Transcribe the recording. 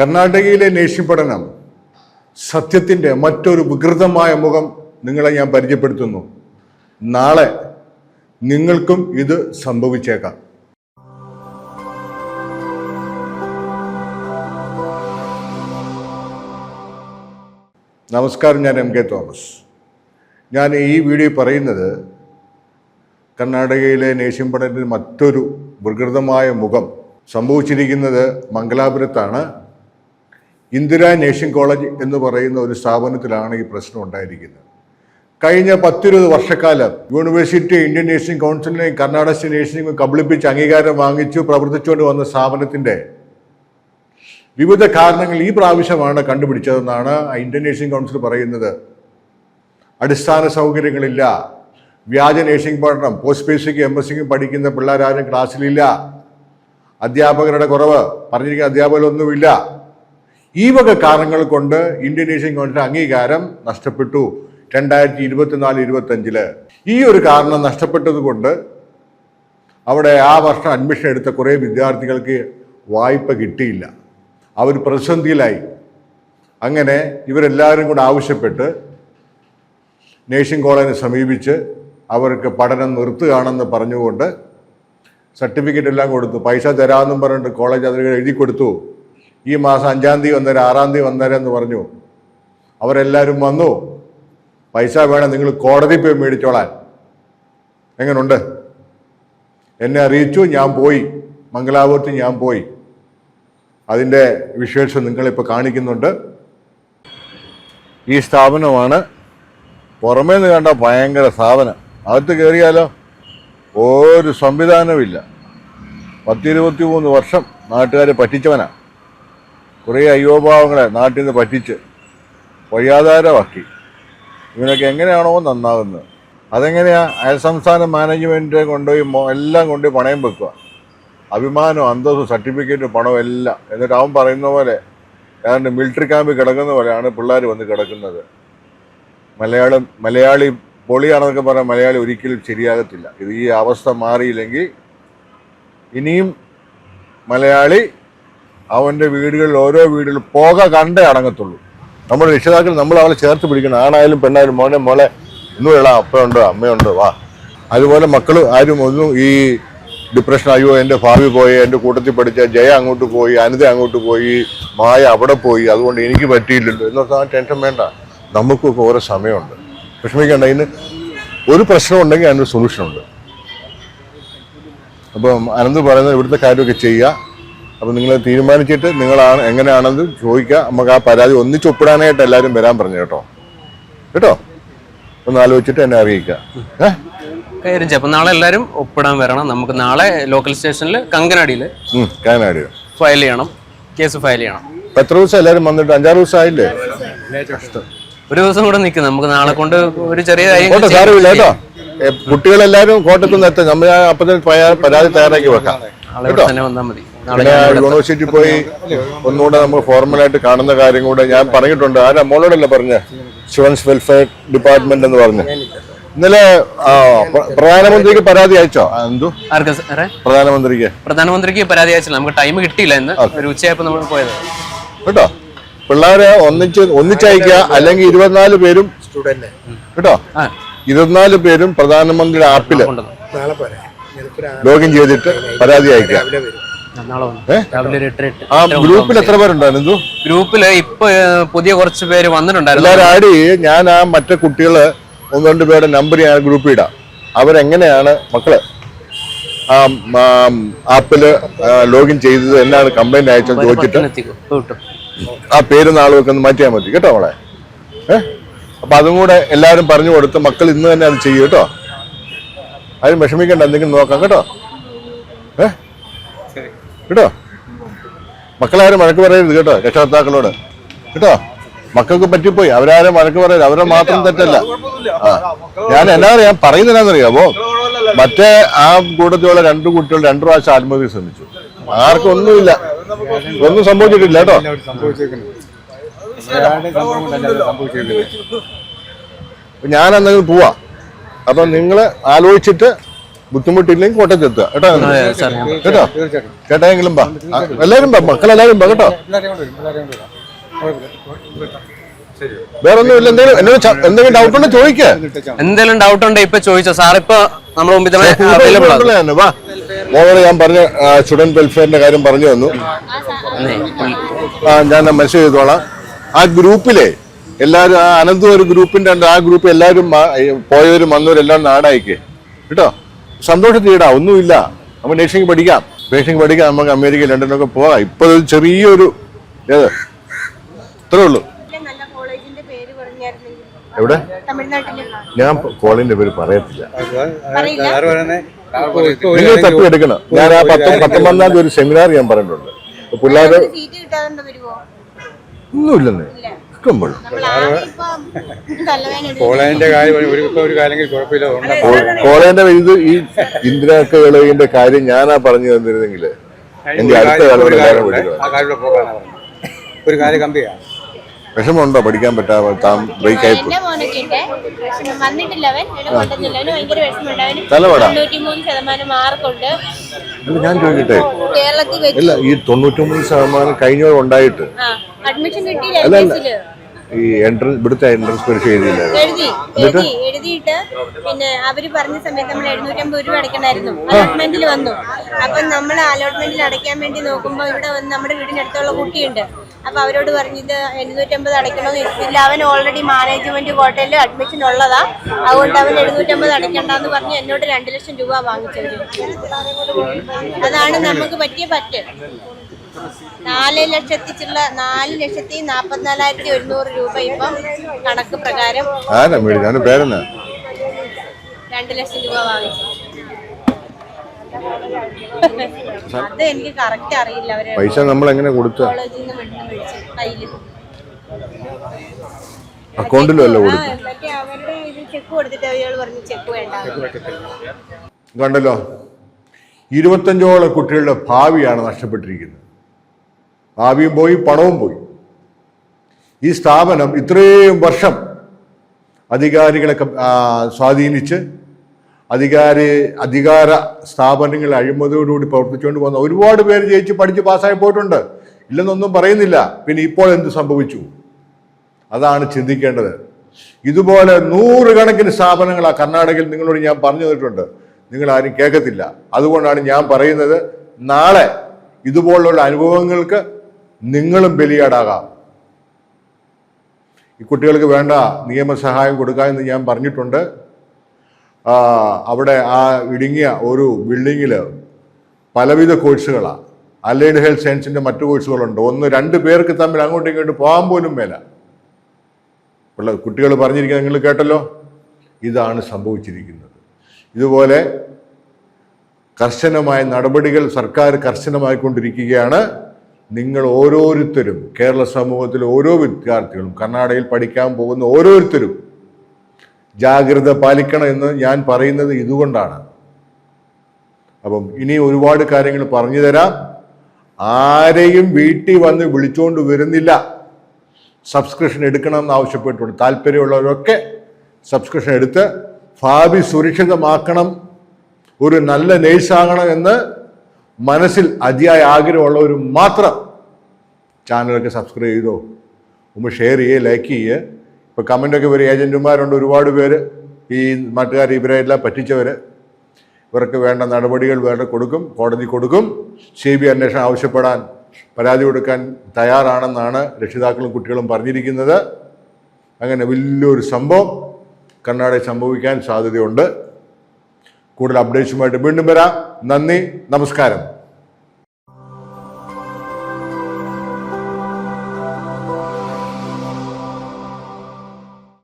കർണാടകയിലെ നേഷ്യം പഠനം സത്യത്തിന്റെ മറ്റൊരു വികൃതമായ മുഖം നിങ്ങളെ ഞാൻ പരിചയപ്പെടുത്തുന്നു. നാളെ നിങ്ങൾക്കും ഇത് സംഭവിച്ചേക്കാം. നമസ്കാരം ഞാൻ എം കെ തോമസ്. ഞാൻ ഈ വീഡിയോ പറയുന്നത് കർണാടകയിലെ നേഷ്യം പഠനത്തിന് മറ്റൊരു വികൃതമായ മുഖം സംഭവിച്ചിരിക്കുന്നത് മംഗലാപുരത്താണ്. ഇന്ദിരാ നേഷൻ കോളേജ് എന്ന് പറയുന്ന ഒരു സ്ഥാപനത്തിലാണ് ഈ പ്രശ്നം ഉണ്ടായിരിക്കുന്നത്. കഴിഞ്ഞ പത്തിരുപത് വർഷക്കാലം യൂണിവേഴ്സിറ്റി ഇന്ത്യൻ നേഴ്സിംഗ് കൗൺസിലിനെയും കർണാടക സ്റ്റേറ്റ് നേഴ്സിംഗും കബളിപ്പിച്ച് അംഗീകാരം വാങ്ങിച്ചു പ്രവർത്തിച്ചുകൊണ്ട് വന്ന സ്ഥാപനത്തിന്റെ വിവിധ കാരണങ്ങൾ ഈ പ്രാവശ്യമാണ് കണ്ടുപിടിച്ചതെന്നാണ് ഇന്ത്യൻ നേഴ്സിംഗ് കൗൺസിൽ പറയുന്നത്. അടിസ്ഥാന സൗകര്യങ്ങളില്ല വ്യാജ നേഴ്സിംഗ് പഠനം പോസ്റ്റ് ബേസിക്കും എം എസ് പഠിക്കുന്ന പിള്ളേരാരും ക്ലാസ്സിലില്ല അധ്യാപകരുടെ കുറവ് പറഞ്ഞിരിക്കുന്ന അധ്യാപകരൊന്നുമില്ല. ഈ വക കാരണങ്ങൾ കൊണ്ട് ഇന്തോനേഷ്യൻ ഗവൺമെന്റിന്റെ അംഗീകാരം നഷ്ടപ്പെട്ടു. രണ്ടായിരത്തി ഇരുപത്തിനാല് ഇരുപത്തഞ്ചിൽ ഈ ഒരു കാരണം നഷ്ടപ്പെട്ടത് കൊണ്ട് അവിടെ ആ വർഷം അഡ്മിഷൻ എടുത്ത കുറേ വിദ്യാർത്ഥികൾക്ക് വായ്പ കിട്ടിയില്ല. അവർ പ്രതിസന്ധിയിലായി. അങ്ങനെ ഇവരെല്ലാവരും കൂടെ ആവശ്യപ്പെട്ട് നേഴ്സിംഗ് കോളേജിനെ സമീപിച്ച് അവർക്ക് പഠനം നിർത്തുകയാണെന്ന് പറഞ്ഞുകൊണ്ട് സർട്ടിഫിക്കറ്റ് എല്ലാം കൊടുത്തു. പൈസ തരാമെന്നും പറഞ്ഞിട്ട് കോളേജ് അതിൽ എഴുതി കൊടുത്തു. ഈ മാസം അഞ്ചാം തീയതി വന്നേരം ആറാം തീയതി വന്നേരം എന്ന് പറഞ്ഞു. അവരെല്ലാവരും വന്നു. പൈസ വേണം നിങ്ങൾ കോടതി പോയി മേടിച്ചോളാൻ. എങ്ങനുണ്ട്? എന്നെ അറിയിച്ചു ഞാൻ പോയി. മംഗലാപുരത്ത് ഞാൻ പോയി. അതിന്റെ വിശേഷം നിങ്ങളിപ്പോൾ കാണിക്കുന്നുണ്ട്. ഈ സ്ഥാപനമാണ്. പുറമേ നിന്ന് കണ്ട ഭയങ്കര സ്ഥാപനം. അകത്ത് കയറിയാലോ? ഒരു സംവിധാനമില്ല പത്തിരുപത്തി മൂന്ന് വർഷം നാട്ടുകാരെ പറ്റിച്ചവനാ. കുറേ അയ്യോഭാവങ്ങളെ നാട്ടിൽ നിന്ന് പറ്റിച്ച് വഴിയാധാരമാക്കി. ഇവനൊക്കെ എങ്ങനെയാണോ നന്നാകുന്നത്. അതെങ്ങനെയാ അയൽ സംസ്ഥാന മാനേജ്മെന്റ് കൊണ്ടുപോയി എല്ലാം കൊണ്ടുപോയി പണയം വെക്കുക? അഭിമാനവും അന്തസ്സും സർട്ടിഫിക്കറ്റും പണവും എല്ലാം. എന്നിട്ട് അവൻ പറയുന്ന പോലെ ഏതാണ്ട് മിലിറ്ററി ക്യാമ്പിൽ കിടക്കുന്ന പോലെയാണ് പിള്ളേർ വന്ന് കിടക്കുന്നത്. മലയാളം മലയാളി പൊളിയാണെന്നൊക്കെ പറഞ്ഞാൽ മലയാളി ഒരിക്കലും ശരിയാകത്തില്ല. ഇത് ഈ അവസ്ഥ മാറിയില്ലെങ്കിൽ ഇനിയും മലയാളി അവന്റെ വീടുകളിൽ ഓരോ വീടുകളിൽ പോക കണ്ടേ അടങ്ങത്തുള്ളൂ. നമ്മുടെ രക്ഷിതാക്കൾ നമ്മൾ അവളെ ചേർത്ത് പിടിക്കണം. ആണായാലും പെണ്ണായാലും മോനെ മോളെ ഒന്നും ഇടാം അപ്പയുണ്ട് അമ്മയുണ്ട് വാ. അതുപോലെ മക്കൾ ആരും ഒന്നും ഈ ഡിപ്രഷൻ അയ്യോ എന്റെ ഭാവി പോയി എന്റെ കൂട്ടത്തിൽ പഠിച്ച ജയ അങ്ങോട്ട് പോയി അനിത അങ്ങോട്ട് പോയി മായ അവിടെ പോയി അതുകൊണ്ട് എനിക്ക് പറ്റിയില്ലല്ലോ. എന്നൊക്കെ ആ ടെൻഷൻ വേണ്ട. നമുക്കൊക്കെ ഓരോ സമയമുണ്ട്. വിഷമിക്കേണ്ട അതിന് ഒരു പ്രശ്നം ഉണ്ടെങ്കിൽ അതിനൊരു സൊല്യൂഷനുണ്ട് അപ്പം അനന്ത് പറയുന്നത് ഇവിടുത്തെ കാര്യമൊക്കെ ചെയ്യുക. അപ്പം നിങ്ങൾ തീരുമാനിച്ചിട്ട് നിങ്ങളാണ് എങ്ങനെയാണെന്ന് ചോദിക്കുക. നമുക്ക് ആ പരാതി ഒന്നിച്ച് ഒപ്പിടാനായിട്ട് എല്ലാവരും വരാൻ പറഞ്ഞു കേട്ടോ. കേട്ടോ? ഒന്ന് ആലോചിച്ചിട്ട് എന്നെ അറിയിക്കുക. ഏഹ് കാര്യം അപ്പൊ നാളെ എല്ലാവരും ഒപ്പിടാൻ വരണം. നമുക്ക് നാളെ ലോക്കൽ സ്റ്റേഷനിൽ കങ്കനാടിയിൽ കങ്കനാടി. ഫയൽ ചെയ്യണം. കേസ് ഫയൽ ചെയ്യണം. എത്ര ദിവസം എല്ലാവരും വന്നിട്ട്? അഞ്ചാറ് ദിവസം ആയില്ലേ ഒരു ദിവസം കൂടെ നിൽക്കും നമുക്ക് നാളെ കൊണ്ട് ഒരു ചെറിയ കാര്യം സാരമില്ല കേട്ടോ. കുട്ടികളെല്ലാവരും കോട്ടത്തുനിന്ന് എത്താം. നമ്മൾ അപ്പത്തിന് പരാതി തയ്യാറാക്കി വെക്കാം. നാളെ തന്നെ വന്നാൽ മതി. പിന്നെ യൂണിവേഴ്സിറ്റി പോയി ഒന്നുകൂടെ നമ്മൾ ഫോർമലായിട്ട് കാണുന്ന കാര്യം കൂടെ ഞാൻ പറഞ്ഞിട്ടുണ്ട്. ആരാ? മോളോടല്ലേ പറഞ്ഞ? സ്റ്റുഡൻസ് വെൽഫെയർ ഡിപ്പാർട്ട്മെന്റ് എന്ന് പറഞ്ഞു. ഇന്നലെ പ്രധാനമന്ത്രിക്ക് പരാതി അയച്ചോ? എന്തു? പ്രധാനമന്ത്രിക്ക്. പ്രധാനമന്ത്രിക്ക് പരാതി അയച്ചില്ല. നമുക്ക് ടൈം കിട്ടിയില്ല ഇന്ന്. ഒരു ഉച്ചയായപ്പോ നമ്മൾ പോയത്. കേട്ടോ? പിള്ളേരെ ഒന്നിച്ച് ഒന്നിച്ചയക്കുക. അല്ലെങ്കിൽ ഇരുപത്തിനാല് പേരും കേട്ടോ? ഇരുപത്തിനാല് പേരും പ്രധാനമന്ത്രിയുടെ ആപ്പിൽ ലോഗിൻ ചെയ്തിട്ട് പരാതി അയക്കുക. ആ ഗ്രൂപ്പിൽ എത്ര പേരുണ്ടായിരുന്നു? ഗ്രൂപ്പിൽ ഇപ്പൊ പുതിയ കുറച്ച് പേര് വന്നിട്ടുണ്ടായിരുന്നു. എല്ലാവരും ആഡ് ചെയ്യ് ഞാൻ ആ മറ്റേ കുട്ടികൾ ഒന്ന് രണ്ട് പേരുടെ നമ്പർ ഞാൻ ഗ്രൂപ്പിൽ ഇടാം. അവരെങ്ങനെയാണ് മക്കൾ? ആ ആപ്പിൽ ലോഗിൻ ചെയ്തത് എന്നാണ് കംപ്ലൈന്റ് അയച്ചു ചോദിച്ചിട്ട്? ആ പേര് നാളുകൾക്ക് ഒന്ന് മാറ്റിയാൽ മതി. കേട്ടോ അവളെ ഏഹ് അപ്പൊ അതും കൂടെ എല്ലാവരും പറഞ്ഞു കൊടുത്ത് മക്കൾ ഇന്ന് തന്നെ അത് ചെയ്യും കേട്ടോ. ആരും വിഷമിക്കേണ്ട എന്തെങ്കിലും നോക്കാം കേട്ടോ. ഏ? കേട്ടോ? മക്കളാരും വഴക്ക് പറയരുത് കേട്ടോ രക്ഷകർത്താക്കളോട്. കേട്ടോ? മക്കൾക്ക് പറ്റിപ്പോയി. അവരാരും വഴക്ക് പറയരുത്. അവരെ മാത്രം തെറ്റല്ല. ആ. ഞാൻ എന്നാ ഞാൻ പറയുന്നത് എന്നാന്നറിയാമോ മറ്റേ ആ കൂട്ടത്തിലുള്ള രണ്ടു കുട്ടികൾ രണ്ടു പ്രാവശ്യം ആത്മഹത്യ ശ്രമിച്ചു. ആർക്കും ഒന്നുമില്ല. ഒന്നും സംഭവിച്ചിട്ടില്ല കേട്ടോ. ഞാൻ എന്തെങ്കിലും പോവാ. അപ്പൊ നിങ്ങൾ ആലോചിച്ചിട്ട് ബുദ്ധിമുട്ടില്ലെങ്കിൽ കോട്ടയത്ത് എത്തുക. കേട്ടോ? കേട്ടോ? കേട്ടായെങ്കിലും ബാ എല്ലാവരും ബാ മക്കളെല്ലാവരും വാ കേട്ടോ? എല്ലാവരെയും കൊണ്ട് വരും എല്ലാവരെയും കൊണ്ട് വരാം കുഴപ്പമില്ല ശരി വേറെ ഒന്നും ഇല്ല. എന്തെങ്കിലും എന്നോട് എന്തെങ്കിലും ഡൗട്ട് ഉണ്ടോ? ചോദിക്ക. എന്തെങ്കിലും ഡൗട്ട് ഉണ്ടോ? ഇപ്പൊ ചോദിച്ചോ. സാർ ഇപ്പൊ നമ്മുടെ മുമ്പിൽ തന്നെ വാ. മോളോട് ഞാൻ പറഞ്ഞ സ്റ്റുഡന്റ് വെൽഫെയറിന്റെ കാര്യം പറഞ്ഞു തന്നു. ആ ഞാൻ മെസ്സേജ് ചെയ്തോളാം. ആ ഗ്രൂപ്പിലെ എല്ലാരും ആ അനന്തു ഒരു ഗ്രൂപ്പിന്റെ ഉണ്ട് ആ ഗ്രൂപ്പ് എല്ലാവരും പോയവരും വന്നവരും എല്ലാം നാടായിക്കേ. കേട്ടോ? സന്തോഷത്തിടാ ഒന്നുമില്ല. നമ്മൾ നേഴ്സിംഗ് പഠിക്കാം. നേഴ്സിംഗ് പഠിക്കാം നമുക്ക് അമേരിക്ക ലണ്ടനൊക്കെ പോകാം. ഇപ്പൊ ഒരു ചെറിയൊരു ഏത് ഇത്രേ ഉള്ളൂ. നല്ല കോളേജിന്റെ പേര് പറഞ്ഞായിരുന്നെങ്കിൽ. എവിടെ? ഞാൻ കോളേജിന്റെ പേര് പറയത്തില്ല. നിങ്ങൾ തപ്പി എടുക്കണം. ഞാൻ ആ പത്ത് പത്തൊമ്പതാം തീയതി ഒരു സെമിനാർ ഞാൻ പറഞ്ഞിട്ടുണ്ട്. പിള്ളേർ ഒന്നുമില്ലെന്ന്. കോളേജിന്റെ കാര്യം ഒരു കാര്യം കുഴപ്പമില്ല. കോളേജിന്റെ ഇത് ഈ ഇന്ദിരാക്കളിന്റെ കാര്യം ഞാനാ പറഞ്ഞു തന്നിരുന്നെങ്കിൽ എന്റെ അടുത്ത കാര്യം- കാലം ഒരു കാര്യം പോകാനാ പറഞ്ഞത് ഒരു കാര്യം കമ്പിയാ വിഷമമുണ്ടോ? പഠിക്കാൻ പറ്റാതെ താൻ ബ്രേക്ക് ആയി എന്റെ മോനൊക്കെ ഉണ്ട് വന്നിട്ടില്ല അവൻ എന്നെ കൊണ്ടുവന്നില്ല അവന് ഭയങ്കര വിഷമമുണ്ട് അവന് തലവട? തൊണ്ണൂറ്റി മൂന്ന് ശതമാനം മാർക്കുണ്ട്. അല്ല ഞാൻ ചോദിക്കട്ടെ? കേരളത്തിൽ വെച്ച്. ഇല്ല ഈ തൊണ്ണൂറ്റൊമ്പത് ശതമാനം കഴിഞ്ഞോട് ഉണ്ടായിട്ട്. ആ അഡ്മിഷൻ കിട്ടിയില്ല അല്ല, എൽ അല്ല. എസിൽ ഈ എൻട്രൻസ് ഇവിടുത്തെ എൻട്രൻസ് പരീക്ഷ എഴുതിയില്ല? എഴുതി എഴുതി എഴുതിയിട്ട് പിന്നെ അവർ പറഞ്ഞ സമയത്ത് നമ്മൾ എഴുന്നൂറ്റമ്പത് രൂപ അടക്കണമായിരുന്നു അലോട്ട്മെന്റിൽ വന്നു. അപ്പൊ നമ്മൾ അലോട്ട്മെന്റിൽ അടയ്ക്കാൻ വേണ്ടി നോക്കുമ്പോ ഇവിടെ വന്ന് നമ്മുടെ വീടിനടുത്തുള്ള കുട്ടിയുണ്ട്. അപ്പൊ അവരോട് പറഞ്ഞത് എഴുന്നൂറ്റമ്പത് അടയ്ക്കണമെന്ന് ചോദിച്ചില്ല അവൻ ഓൾറെഡി മാനേജ്മെന്റ് ഹോട്ടലിൽ അഡ്മിഷൻ ഉള്ളതാ. അതുകൊണ്ട് അവൻ എഴുന്നൂറ്റമ്പത് അടയ്ക്കണ്ടെന്ന് പറഞ്ഞ് എന്നോട് രണ്ട് ലക്ഷം രൂപ വാങ്ങിച്ചത് അതാണ് നമുക്ക് പറ്റിയ പറ്റ്. നാല് ലക്ഷത്തിച്ചുള്ള നാല് ലക്ഷത്തി നാപ്പത്തിനാലായിരത്തി ഒരുന്നൂറ് രൂപ ഇപ്പം കണക്ക് പ്രകാരം രണ്ട് ലക്ഷം രൂപ വാങ്ങിച്ചു. അത് എനിക്ക് കറക്റ്റ് അറിയില്ല. അവർ പൈസ നമ്മൾ എങ്ങനെ കൊടുത്ത കോളേജിൽ നിന്ന് കയ്യിൽ. കൊടുത്തു? മറ്റേ അവരുടെ ഇത് ചെക്ക് കൊടുത്തിട്ട് അയാൾ പറഞ്ഞു ചെക്ക് വേണ്ട. കണ്ടല്ലോ? ഇരുപത്തഞ്ചോളം കുട്ടികളുടെ ഭാവിയാണ് നഷ്ടപ്പെട്ടിരിക്കുന്നത്. ഭാവിയും പോയി പണവും പോയി. ഈ സ്ഥാപനം ഇത്രയും വർഷം അധികാരികളെ സ്വാധീനിച്ച് അധികാരി അധികാര സ്ഥാപനങ്ങൾ അഴിമതിയോടുകൂടി പ്രവർത്തിച്ചുകൊണ്ട് വന്ന ഒരുപാട് പേര് ജയിച്ച് പഠിച്ച് പാസ്സായി പോയിട്ടുണ്ട്. ഇല്ലെന്നൊന്നും പറയുന്നില്ല. പിന്നെ ഇപ്പോൾ എന്ത് സംഭവിച്ചു? അതാണ് ചിന്തിക്കേണ്ടത്. ഇതുപോലെ നൂറുകണക്കിന് സ്ഥാപനങ്ങൾ ആ കർണാടകയിൽ നിങ്ങളോട് ഞാൻ പറഞ്ഞു തന്നിട്ടുണ്ട്. നിങ്ങൾ ആരും കേൾക്കത്തില്ല. അതുകൊണ്ടാണ് ഞാൻ പറയുന്നത് നാളെ ഇതുപോലുള്ള അനുഭവങ്ങൾക്ക് നിങ്ങളും ബലിയാടാകാം. ഈ കുട്ടികൾക്ക് വേണ്ട നിയമസഹായം കൊടുക്കാമെന്ന് ഞാൻ പറഞ്ഞിട്ടുണ്ട്. അവിടെ ആ ഇടുങ്ങിയ ഒരു ബിൽഡിങ്ങിൽ പലവിധ കോഴ്സുകളാണ് അലൈഡ് ഹെൽത്ത് സയൻസിന്റെ മറ്റു കോഴ്സുകളുണ്ട് ഒന്ന് രണ്ട് പേർക്ക് തമ്മിൽ അങ്ങോട്ടും ഇങ്ങോട്ടും പോകാൻ പോലും മേല. ഉള്ള കുട്ടികൾ പറഞ്ഞിരിക്കുന്നത് നിങ്ങൾ കേട്ടല്ലോ? ഇതാണ് സംഭവിച്ചിരിക്കുന്നത്. ഇതുപോലെ കർശനമായ നടപടികൾ സർക്കാർ കർശനമായിക്കൊണ്ടിരിക്കുകയാണ്. നിങ്ങൾ ഓരോരുത്തരും കേരള സമൂഹത്തിലെ ഓരോ വിദ്യാർത്ഥികളും കർണാടകയിൽ പഠിക്കാൻ പോകുന്ന ഓരോരുത്തരും ജാഗ്രത പാലിക്കണം എന്ന് ഞാൻ പറയുന്നത് ഇതുകൊണ്ടാണ്. അപ്പം ഇനി ഒരുപാട് കാര്യങ്ങൾ പറഞ്ഞു തരാം. ആരെയും വീട്ടിൽ വന്ന് വിളിച്ചുകൊണ്ട് വരുന്നില്ല. സബ്സ്ക്രിപ്ഷൻ എടുക്കണം എന്ന് ആവശ്യപ്പെട്ടുണ്ട് താല്പര്യമുള്ളവരൊക്കെ സബ്സ്ക്രിപ്ഷൻ എടുത്ത് ഭാവി സുരക്ഷിതമാക്കണം. ഒരു നല്ല നേഴ്സാകണം എന്ന് മനസ്സിൽ അതിയായ ആഗ്രഹമുള്ളവർ മാത്രം ചാനലൊക്കെ സബ്സ്ക്രൈബ് ചെയ്തോ? ഒന്ന് ഷെയർ ചെയ്യുക ലൈക്ക് ചെയ്യുക ഇപ്പോൾ കമന്റൊക്കെ വരും. ഏജന്റുമാരുണ്ട് ഒരുപാട് പേര്. ഈ നാട്ടുകാർ ഇവരെല്ലാം പറ്റിച്ചവർ ഇവർക്ക് വേണ്ട നടപടികൾ വേണ്ട കൊടുക്കും കോടതി കൊടുക്കും. സി ബി അന്വേഷണം ആവശ്യപ്പെടാൻ പരാതി കൊടുക്കാൻ തയ്യാറാണെന്നാണ് രക്ഷിതാക്കളും കുട്ടികളും പറഞ്ഞിരിക്കുന്നത്. അങ്ങനെ വലിയൊരു സംഭവം കർണാടകയിൽ സംഭവിക്കാൻ സാധ്യതയുണ്ട്. കൂടുതൽ അപ്ഡേറ്റ്സുമായിട്ട് വീണ്ടും വരാം. നന്ദി നമസ്കാരം.